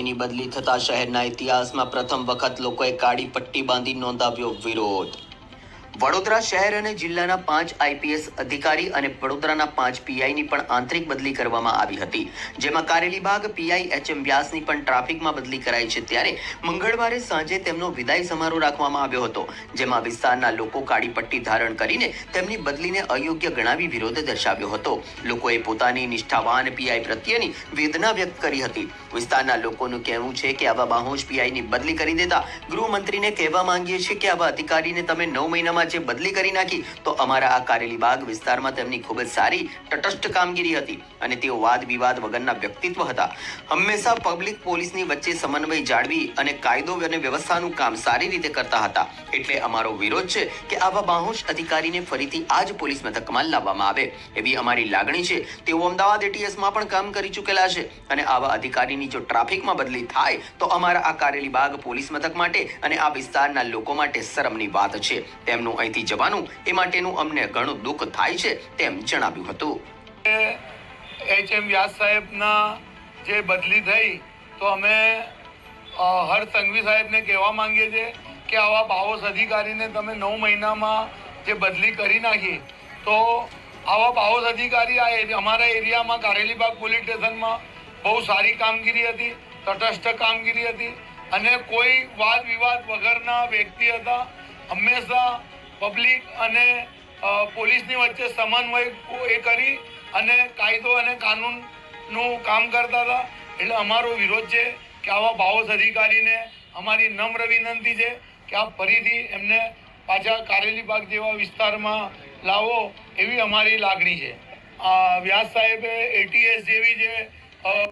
બદલી થતા શહેરના ઇતિહાસમાં પ્રથમ વખત લોકોએ કાળી પટ્ટી બાંધી નોંધાવ્યો વિરોધ. વડોદરા શહેર અને જિલ્લાના પાંચ આઈપીએસ અધિકારી અને વડોદરાના પાંચ પીઆઈની પણ આંતરિક બદલી કરવામાં આવી હતી. જેમાં કારેલીબાગ પીઆઈ એચ વ્યાસની પણ ટ્રાફિકમાં બદલી કરાઈ છે ત્યારે મંગળવારે સાંજે તેમનો વિદાય સમારોહ રાખવામાં આવ્યો હતો, જેમાં વિસ્તારના લોકો કાળી પટ્ટી ધારણ કરીને તેમની બદલીને અયોગ્ય ગણાવી વિરોધ દર્શાવ્યો હતો. લોકોએ પોતાની નિષ્ઠાવાન પીઆઈ પ્રત્યેની વેદના વ્યક્ત કરી હતી. વિસ્તારના લોકોનું કહેવું છે કે આવા બાહોશ પીઆઈની બદલી કરી દેતા ગૃહમંત્રીને કહેવા માંગીએ છીએ કે આવા અધિકારીને તમે નવ મહિનામાં જે બદલી કરી નાખી, તો અમારા આ કારેલીબાગ વિસ્તારમાં તેમની ખૂબ જ સારી, તટસ્થ કામગીરી હતી અને તેઓ વાદ વિવાદ વગરના વ્યક્તિત્વ હતા. હંમેશા પબ્લિક પોલીસની વચ્ચે સમન્વય જાળવી અને કાયદો અને વ્યવસ્થાનું કામ સારી રીતે કરતા હતા. એટલે અમારો વિરોધ છે કે આવા બાહોશ અધિકારીને ફરીથી આ જ પોલીસ મથકમાં લાવવામાં આવે. એવી અમારી લાગણી છે. તેઓ અમદાવાદ એટીએસમાં પણ કામ કરી ચૂકેલા છે. અને આવા અધિકારીની જો ટ્રાફિકમાં બદલી થાય, તો અમારા આ કારેલીબાગ પોલીસ મથક માટે અને આ વિસ્તારના લોકો માટે શરમની વાત છે. તેમનું અહીંથી જવાનું એ માટેનું અમને ઘણું દુઃખ થાય છે તેમ જણાવ્યું હતું. એચ એમ વ્યાસ સાહેબના જે બદલી થઈ, તો અમે હર સંઘવી સાહેબને કહેવા માંગીએ છીએ કે આવા બાહોશ અધિકારીને તમે નવ મહિનામાં જે બદલી કરી નાખી, તો આવા પાવોસ અધિકારી આ અમારા એરિયામાં કારેલીબાગ પોલીસ સ્ટેશનમાં બહુ સારી કામગીરી હતી, તટસ્થ કામગીરી હતી અને કોઈ વાદ વિવાદ વગરના વ્યક્તિ હતા. હંમેશા પબ્લિક અને પોલીસની વચ્ચે સમન્વય એ કરી અને કાયદો અને કાનૂનનું કામ કરતા હતા. એટલે અમારો વિરોધ છે કે આવા બાહોશ અધિકારીને અમારી નમ્ર વિનંતી છે કે આપ ફરીથી એમને પાછા કારેલીબાગ જેવા વિસ્તારમાં લાવો એવી અમારી લાગણી છે. વ્યાસ સાહેબે એટીએસ જેવી જે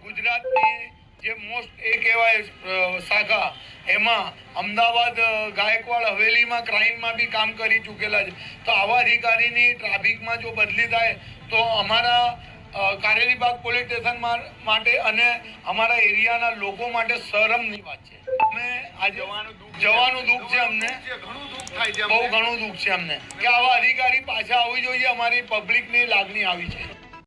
ગુજરાતની જે મોસ્ટ એ કહેવાય શાખા. એમાં અમદાવાદ ગાયકવાડ હવેલીમાં ક્રાઇમમાં બી કામ કરી ચૂકેલા છે. તો આવા અધિકારીની ટ્રાફિકમાં જો બદલી થાય તો અમારા કારેલીબાગ પોલીસ સ્ટેશન માટે અને અમારા એરિયાના લોકો માટે શરમની વાત છે. અમે આ જવાનું દુઃખ જવાનું દુઃખ છે અમને. બહુ ઘણું દુઃખ છે અમને. કે આવા અધિકારી પાછા આવવી જોઈએ અમારી પબ્લિકની લાગણી આવી છે.